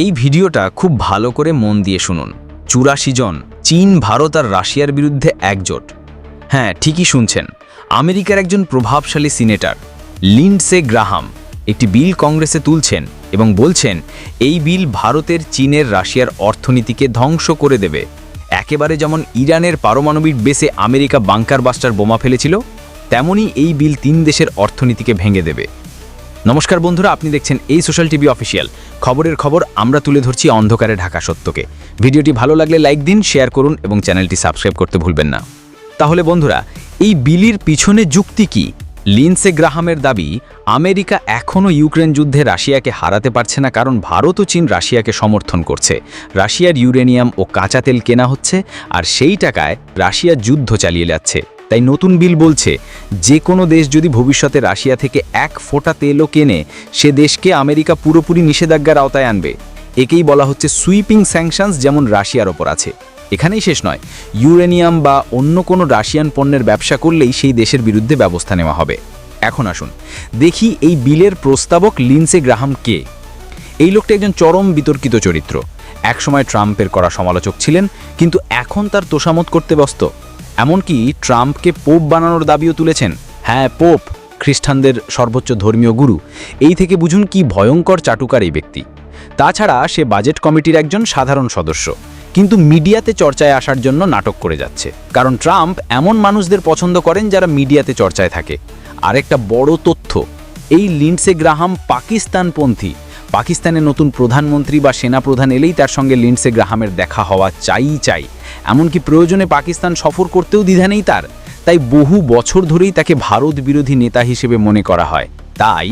এই ভিডিওটা খুব ভালো করে মন দিয়ে শুনুন। চুরাশি জন, চীন, ভারত আর রাশিয়ার বিরুদ্ধে একজোট। হ্যাঁ ঠিকই শুনছেন। আমেরিকার একজন প্রভাবশালী সিনেটর, লিন্ডসে গ্রাহাম, একটি বিল কংগ্রেসে তুলছেন এবং বলছেন, এই বিল ভারতের, চীনের, রাশিয়ার অর্থনীতিকে ধ্বংস করে দেবে। একেবারে যেমন ইরানের পারমাণবিক বেসে আমেরিকা বাংকার বাস্টার বোমা ফেলেছিল, তেমনই এই বিল তিন দেশের অর্থনীতিকে ভেঙে দেবে। নমস্কার বন্ধুরা, আপনি দেখছেন এই সোশ্যাল টিভি অফিসিয়াল। খবরের খবর আমরা তুলে ধরছি অন্ধকারে ঢাকা সত্যকে। ভিডিওটি ভালো লাগলে লাইক দিন, শেয়ার করুন এবং চ্যানেলটি সাবস্ক্রাইব করতে ভুলবেন না। তাহলে বন্ধুরা, এই বিলির পিছনে যুক্তি কি? লিন্সে গ্রাহামের দাবি, আমেরিকা এখনও ইউক্রেন যুদ্ধে রাশিয়াকে হারাতে পারছে না কারণ ভারত ও চীন রাশিয়াকে সমর্থন করছে। রাশিয়ার ইউরেনিয়াম ও কাঁচা তেল কেনা হচ্ছে আর সেই টাকায় রাশিয়া যুদ্ধ চালিয়ে যাচ্ছে। তাই নতুন বিল বলছে, যে কোনো দেশ যদি ভবিষ্যতে রাশিয়া থেকে এক ফোঁটা তেলও কেনে, সে দেশকে আমেরিকা পুরোপুরি নিষেধাজ্ঞার আওতায় আনবে। একেই বলা হচ্ছে সুইপিং স্যাংশনস যেমন রাশিয়ার ওপর আছে। এখানেই শেষ নয়, ইউরেনিয়াম বা অন্য কোনো রাশিয়ান পণ্যের ব্যবসা করলেই সেই দেশের বিরুদ্ধে ব্যবস্থা নেওয়া হবে। এখন আসুন, দেখি এই বিলের প্রস্তাবক লিন্সে গ্রাহাম কে। এই লোকটা একজন চরম বিতর্কিত চরিত্র। একসময় ট্রাম্পের করা সমালোচক ছিলেন, কিন্তু এখন তার তোষামত করতে ব্যস্ত। এমনকি ট্রাম্পকে পোপ বানানোর দাবিও তুলেছেন। হ্যাঁ পোপ, খ্রিস্টানদের সর্বোচ্চ ধর্মীয় গুরু। এই থেকে বুঝুন কি ভয়ঙ্কর চাটুকার এই ব্যক্তি। তাছাড়া সে বাজেট কমিটির একজন সাধারণ সদস্য। কিন্তু মিডিয়াতে চর্চায় আসার জন্য নাটক করে যাচ্ছে। কারণ ট্রাম্প এমন মানুষদের পছন্দ করেন যারা মিডিয়াতে চর্চায় থাকে। আরেকটা বড় তথ্য, এই লিন্ডসে গ্রাহাম পাকিস্তানপন্থী। পাকিস্তানের নতুন প্রধানমন্ত্রী বা সেনাপ্রধান এলেই তার সঙ্গে লিন্ডসে গ্রাহামের দেখা হওয়া চাই চাই এমনকি প্রয়োজনে পাকিস্তান সফর করতেও দ্বিধা নেই তার। তাই বহু বছর ধরেই তাকে ভারত বিরোধী নেতা হিসেবে মনে করা হয়। তাই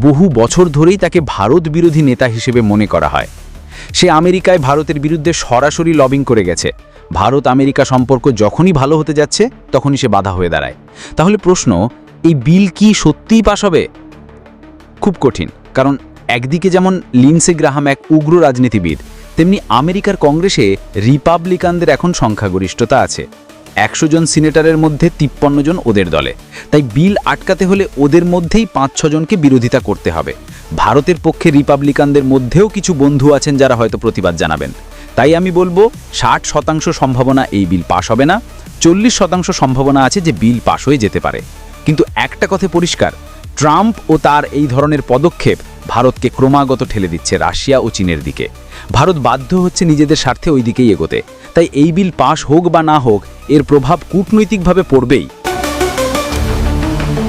বহু বছর ধরেই তাকে ভারত বিরোধী নেতা হিসেবে মনে করা হয়। সে আমেরিকায় ভারতের বিরুদ্ধে সরাসরি লবিং করে গেছে। ভারত আমেরিকা সম্পর্ক যখনই ভালো হতে যাচ্ছে, তখনই সে বাধা হয়ে দাঁড়ায়। তাহলে প্রশ্ন, এই বিল কি সত্যিই পাশ হবে? খুব কঠিন, কারণ একদিকে যেমন লিন্সে গ্রাহাম এক উগ্র রাজনীতিবিদ তেমনি আমেরিকার কংগ্রেসে রিপাবলিকানদের এখন সংখ্যাগরিষ্ঠতা আছে। একশো জন সিনেটরের মধ্যে তিপ্পান্ন জন ওদের দলে। তাই বিল আটকাতে হলে ওদের মধ্যেই পাঁচ ছজনকে বিরোধিতা করতে হবে। ভারতের পক্ষে রিপাবলিকানদের মধ্যেও কিছু বন্ধু আছেন যারা হয়তো প্রতিবাদ জানাবেন। তাই আমি বলব, ষাট শতাংশ সম্ভাবনা এই বিল পাশ হবে না। চল্লিশ শতাংশ সম্ভাবনা আছে যে বিল পাশ হয়ে যেতে পারে। কিন্তু একটা কথা পরিষ্কার ট্রাম্প ও তার এই ধরনের পদক্ষেপ ভারতকে ক্রমাগত ঠেলে দিচ্ছে রাশিয়া ও চীনের দিকে। ভারত বাধ্য হচ্ছে নিজেদের স্বার্থে ওই দিকেই এগোতে। তাই এই বিল পাশ হোক বা না হোক, এর প্রভাব কূটনৈতিকভাবে পড়বেই।